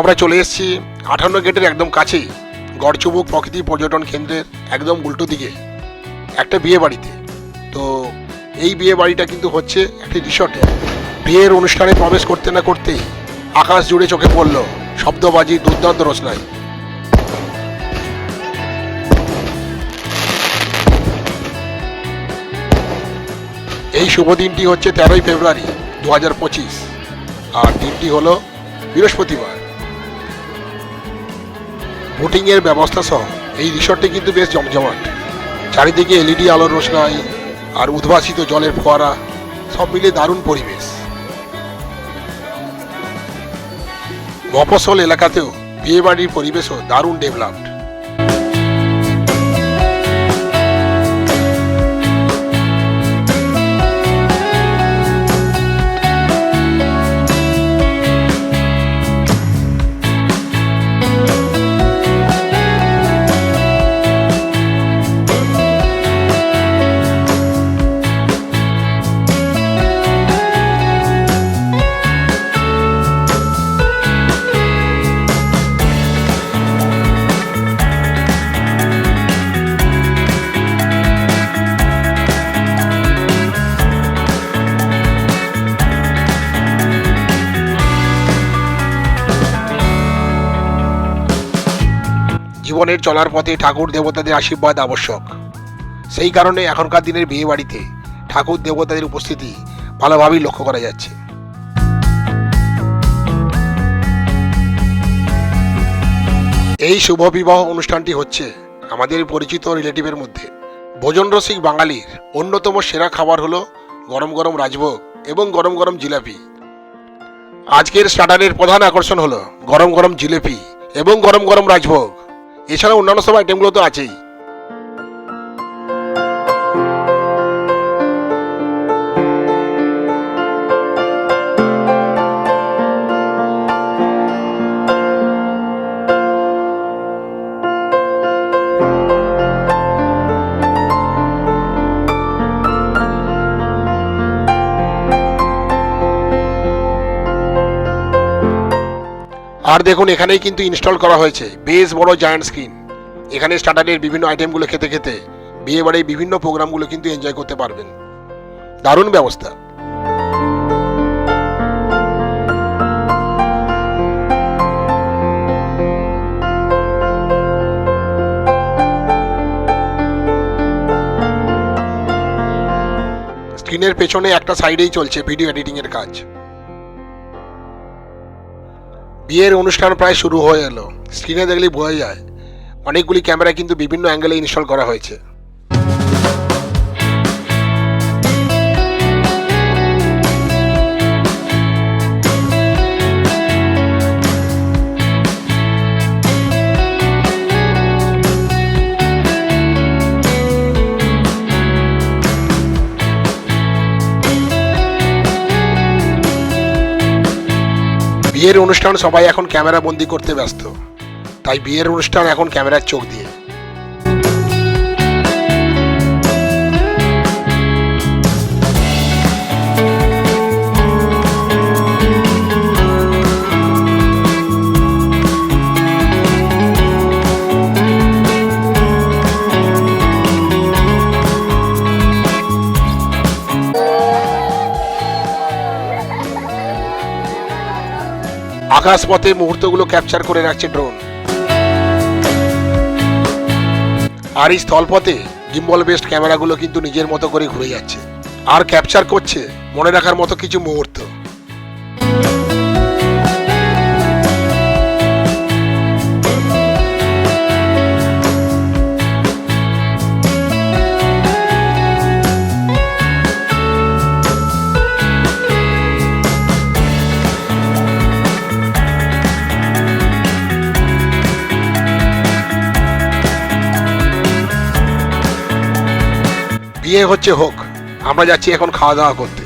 আমরা চলে এসেছি আঠান্ন গেটের একদম কাছেই গড়চুবুক প্রকৃতি পর্যটন কেন্দ্রের একদম উল্টো দিকে একটা বিয়ে বাড়িতে। তো এই বিয়ে বাড়িটা কিন্তু হচ্ছে একটি রিসর্টে। বিয়ের অনুষ্ঠানে প্রবেশ করতে না করতেই আকাশ জুড়ে চোখে পড়ল শব্দবাজি দুর্দান্ত রচনায়। এই শুভ দিনটি হচ্ছে তেরোই ফেব্রুয়ারি দু হাজার পঁচিশ। আর দিনটি হলো বৃহস্পতিবার। বোটিংয়ের ব্যবস্থা সহ এই রিসর্টটি কিন্তু বেশ জমজমাট। চারিদিকে এলইডি আলোর রোশনাই আর উদ্ভাসিত জলের ফোয়ারা, সব মিলে দারুণ পরিবেশ। মফসল এলাকাতেও বিয়েবাড়ির পরিবেশও দারুণ ডেভেলপড। জীবনের চলার পথে ঠাকুর দেবতাদের আশীর্বাদ আবশ্যক। সেই কারণে এখনকার দিনের বিয়ে বাড়িতে ঠাকুর দেবতাদের উপস্থিতি ভালোভাবেই লক্ষ্য করা যাচ্ছে। এই শুভ বিবাহ অনুষ্ঠানটি হচ্ছে আমাদের পরিচিত রিলেটিভের মধ্যে। ভোজন রসিক বাঙালির অন্যতম সেরা খাবার হলো গরম গরম রাজভোগ এবং গরম গরম জিলাপি। আজকের স্টার্টারের প্রধান আকর্ষণ হলো গরম গরম জিলেপি এবং গরম গরম রাজভোগ। এছাড়া অন্যান্য সব আইটেমগুলো তো আছেই। আর দেখুন, এখানেই কিন্তু ইনস্টল করা হয়েছে। বেশ বড় জায়ান্ট স্ক্রিন এখানে স্টার্টারের বিভিন্ন আইটেমগুলো খেতে খেতে বিয়ে বাড়ির বিভিন্ন প্রোগ্রামগুলো কিন্তু এনজয় করতে পারবেন। দারুণ ব্যবস্থা। স্ক্রিনের পেছনে একটা সাইডেই চলছে ভিডিও এডিটিং এর কাজ। বিয়ের অনুষ্ঠান প্রায় শুরু হয়ে এলো। স্ক্রিনে দেখলেই বোঝা যায়, অনেকগুলি ক্যামেরা কিন্তু বিভিন্ন অ্যাঙ্গেলে ইনস্টল করা হয়েছে। বিয়ের অনুষ্ঠান সবাই এখন ক্যামেরা বন্দি করতে ব্যস্ত। তাই বিয়ের অনুষ্ঠান এখন ক্যামেরার চোখ দিয়ে। আকাশপথে মুহূর্তগুলো ক্যাপচার করে রাখছে ড্রোন। আর এই স্থলপথে গিম্বল বেস্ট ক্যামেরাগুলো কিন্তু নিজের মতো করে ঘুরে যাচ্ছে। আর ক্যাপচার করছে মনে রাখার মতো কিছু মুহূর্ত। বিয়ে হচ্ছে হোক, আমরা যাচ্ছি এখন খাওয়া দাওয়া করতে।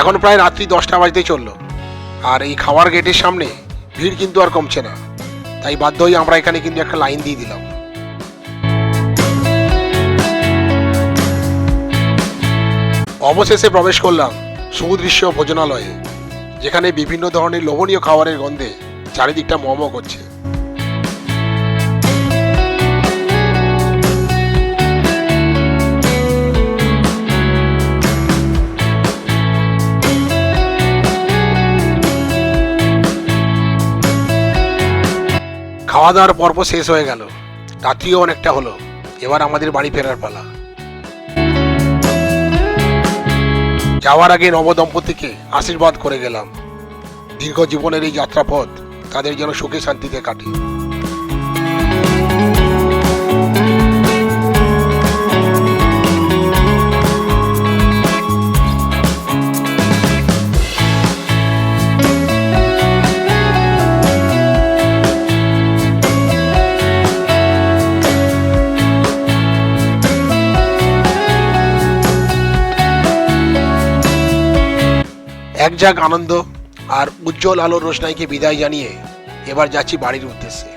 এখন প্রায় রাত্রি দশটা বাজতে চলল, আর এই খাওয়ার গেটের সামনে ভিড় কিন্তু আর কমছে না। তাই বাধ্য হয়ে আমরা এখানে কিন্তু একটা লাইন দিয়ে দিলাম। অবশেষে প্রবেশ করলাম সুদৃশ্য ভোজনালয়ে, যেখানে বিভিন্ন ধরনের লোভনীয় খাবারের গন্ধে চারিদিকটা মম করছে। খাওয়া দাওয়ার পর্ব শেষ হয়ে গেল। রাত্রিও অনেকটা হলো। এবার আমাদের বাড়ি ফেরার পালা। যাওয়ার আগে নবদম্পতিকে আশীর্বাদ করে গেলাম। দীর্ঘ জীবনের এই যাত্রাপথ তাদের যেন সুখে শান্তিতে কাটে। এক যাক আনন্দ আর উজ্জ্বল আলোর রোশনাইকে বিদায় জানিয়ে এবার যাচ্ছি বাড়ির উদ্দেশ্যে।